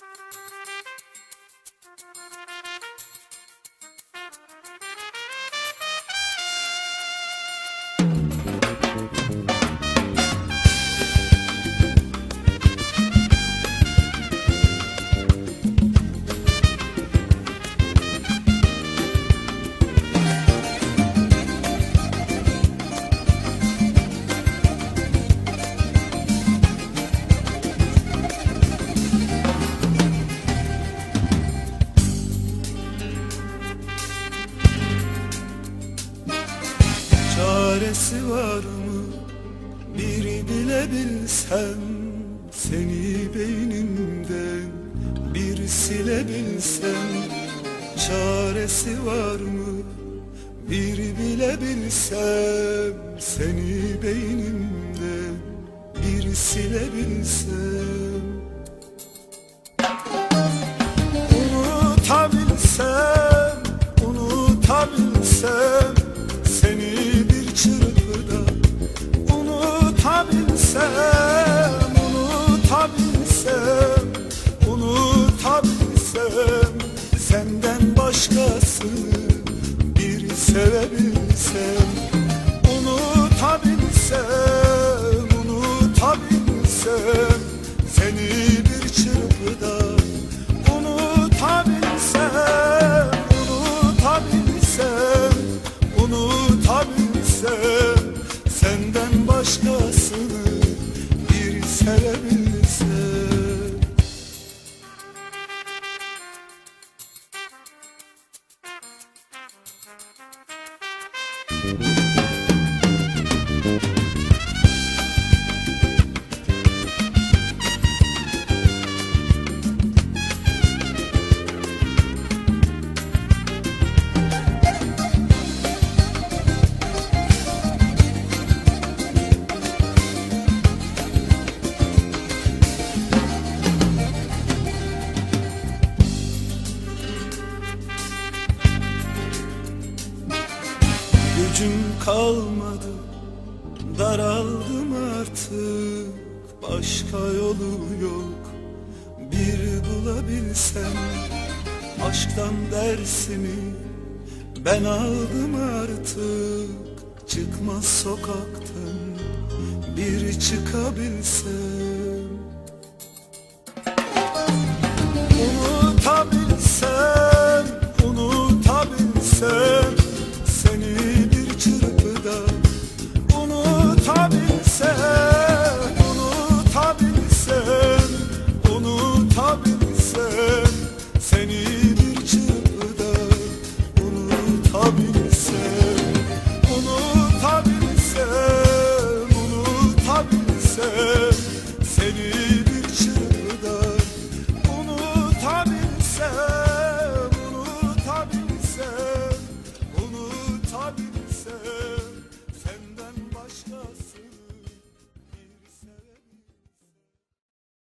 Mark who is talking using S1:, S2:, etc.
S1: Thank you. Çaresi var mı? Bir bilebilsem Seni beynimden bir silebilsem Çaresi var mı? Bir bilebilsem Seni beynimden bir silebilsem sevebilsem Unutabilsem, unutabilsem Seni bir çırpıda Unutabilsem, unutabilsem, unutabilsem Senden başkasını Thank you. Gücüm kalmadı Daraldım artık. Başka yolu yok Bir bulabilsem. Aşktan dersimi Ben aldım artık. Çıkmaz sokaktan Bir çıkabilsem